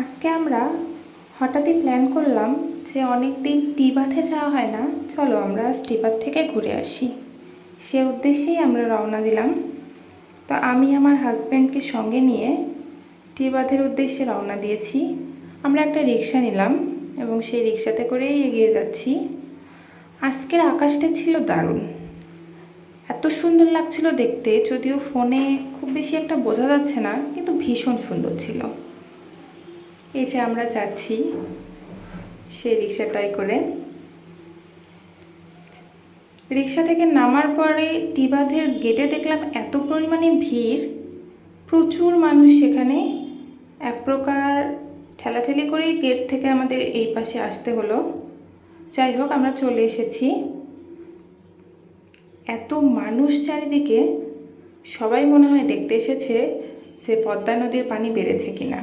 আজকে আমরা হঠাৎই প্ল্যান করলাম যে অনেক দিন টিবাথে যাওয়া হয় না। চলো আমরা আজ টিবাত থেকে ঘুরে আসি। সে উদ্দেশ্যেই আমরা রওনা দিলাম। তো আমি আমার হাজব্যান্ডকে সঙ্গে নিয়ে টিবাথের উদ্দেশ্যে রওনা দিয়েছি। আমরা একটা রিক্সা নিলাম এবং সেই রিক্সাতে করেই এগিয়ে যাচ্ছি। আজকের আকাশটা ছিল দারুণ। এত সুন্দর লাগছিল দেখতে, যদিও ফোনে খুব বেশি একটা বোঝা যাচ্ছে না, কিন্তু ভীষণ সুন্দর ছিল। এই যে আমরা যাচ্ছি, সেই রিক্সাটাই করে। রিক্সা থেকে নামার পরে টিবাধের গেটে দেখলাম এত পরিমাণে ভিড়। প্রচুর মানুষ সেখানে। এক প্রকার ঠেলাঠেলি করেই গেট থেকে আমাদের এই পাশে আসতে হলো। যাই হোক, আমরা চলে এসেছি। এত মানুষ চারিদিকে। সবাই মনে হয় দেখতে এসেছে যে পদ্মা নদীর পানি বেড়েছে কিনা।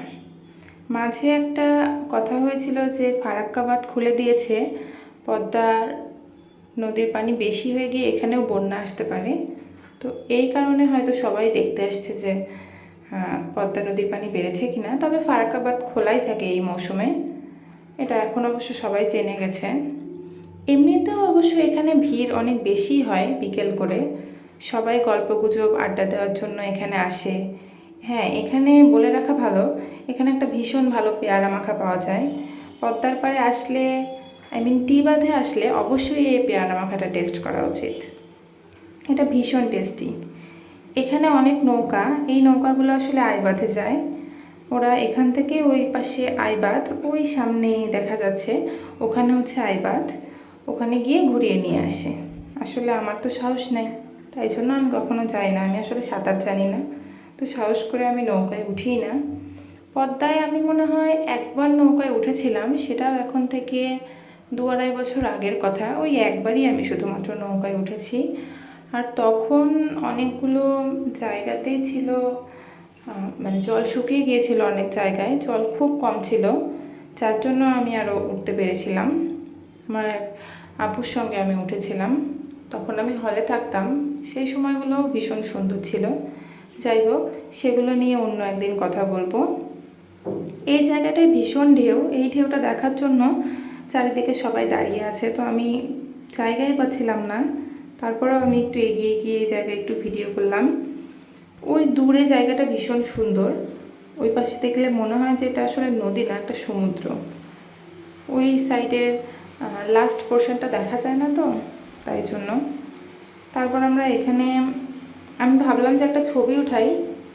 মাঝে একটা কথা হয়েছিল যে ফারাক্কাবাদ খুলে দিয়েছে, পদ্মার নদীর পানি বেশি হয়ে গিয়ে এখানেও বন্যা আসতে পারে। তো এই কারণে হয়তো সবাই দেখতে আসছে যে পদ্মা নদীর পানি বেড়েছে কিনা। তবে ফারাক্কাবাদ খোলাই থাকে এই মৌসুমে। এটা এখন অবশ্য সবাই জেনে গেছে এমনিতেও অবশ্য এখানে ভিড় অনেক বেশি হয় বিকেল করে। সবাই গল্পগুজব, আড্ডা দেওয়ার জন্য এখানে আসে। হ্যাঁ এখানে বলে রাখা ভালো। এখানে একটা ভীষণ ভালো পেয়ারা মাখা পাওয়া যায়। পদ্মার পাড়ে আসলে আই মিন টি বাঁধে আসলে অবশ্যই এই পেয়ারা মাখাটা টেস্ট করা উচিত। এটা ভীষণ টেস্টি এখানে অনেক নৌকা। এই নৌকাগুলো আসলে আইবাঁধে যায়। ওরা এখান থেকে ওই পাশে আইবাদ ওই সামনে দেখা যাচ্ছে, ওখানে হচ্ছে আইবাদ ওখানে গিয়ে ঘুরিয়ে নিয়ে আসে। আসলে আমার তো সাহস নেই। তাই জন্য আমি কখনো যাই না। আমি আসলে সাঁতার জানি না। তো সাহস করে আমি নৌকায় উঠি না। পদ্মায় আমি মনে হয় একবার নৌকায় উঠেছিলাম, সেটাও এখন থেকে দু আড়াই বছর আগের কথা। ওই একবারই আমি শুধুমাত্র নৌকায় উঠেছি। আর তখন অনেকগুলো জায়গাতেই ছিল মানে জল শুকিয়ে গিয়েছিল অনেক জায়গায়। জল খুব কম ছিল, যার জন্য আমি আরও উঠতে পেরেছিলাম। আমার এক আপুর সঙ্গে আমি উঠেছিলাম। তখন আমি হলে থাকতাম। সেই সময়গুলো ভীষণ সুন্দর ছিল। যাই হোক, সেগুলো নিয়ে অন্য একদিন কথা বলব। এই জায়গাটায় ভীষণ ঢেউ, এই ঢেউটা দেখার জন্য চারিদিকে সবাই দাঁড়িয়ে আছে। তো আমি জায়গায় পাচ্ছিলাম না, তারপরেও আমি একটু এগিয়ে গিয়ে এই জায়গায় একটু ভিডিও করলাম। ওই দূরে জায়গাটা ভীষণ সুন্দর। ওই পাশে দেখলে মনে হয় যে এটা আসলে নদী না, একটা সমুদ্র। ওই সাইডের লাস্ট পোর্শনটা দেখা যায় না তো, তাই জন্য। তারপর আমরা এখানে আমি ভাবলাম যে একটা ছবি উঠাই,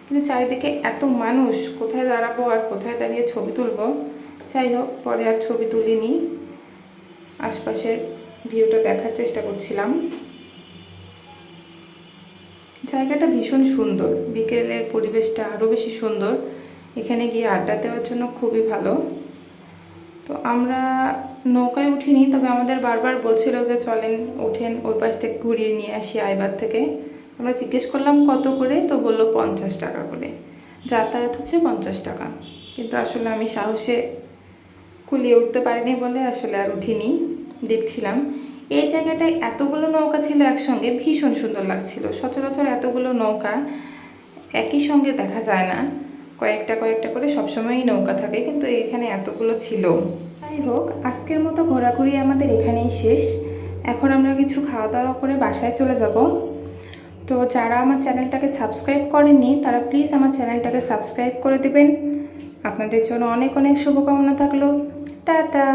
কিন্তু চারিদিকে এত মানুষ, কোথায় দাঁড়াবো আর কোথায় দাঁড়িয়ে ছবি তুলবো? যাই হোক, পরে আর ছবি তুলিনি। আশপাশের ভিউটা দেখার চেষ্টা করছিলাম। জায়গাটা ভীষণ সুন্দর। বিকেলের পরিবেশটা আরও বেশি সুন্দর। এখানে গিয়ে আড্ডা দেওয়ার জন্য খুবই ভালো। তো আমরা নৌকায় উঠিনি, তবে আমাদের বারবার বলছিল যে চলেন, ওঠেন, ওই পাশ থেকে ঘুরিয়ে নিয়ে আসি আইবার থেকে। আমরা জিজ্ঞেস করলাম কত করে, তো বলল পঞ্চাশ টাকা করে। যাতায়াত হচ্ছে পঞ্চাশ টাকা। কিন্তু আসলে আমি সাহসে কুলিয়ে উঠতে পারিনি বলে আসলে আর উঠিনি, দেখছিলাম। এই জায়গাটায় এতগুলো নৌকা ছিল একসঙ্গে, ভীষণ সুন্দর লাগছিল। সচরাচর এতগুলো নৌকা একই সঙ্গে দেখা যায় না। কয়েকটা কয়েকটা করে সবসময়ই নৌকা থাকে, কিন্তু এখানে এতগুলো ছিল। যাই হোক, আজকের মতো ঘোরাঘুরি আমাদের এখানেই শেষ। এখন আমরা কিছু খাওয়া দাওয়া করে বাসায় চলে যাব। তো যারা আমার চ্যানেলটাকে সাবস্ক্রাইব করেননি, তারা প্লিজ আমার চ্যানেলটাকে সাবস্ক্রাইব করে দেবেন। আপনাদের জন্য অনেক অনেক শুভকামনা থাকল। টাটা!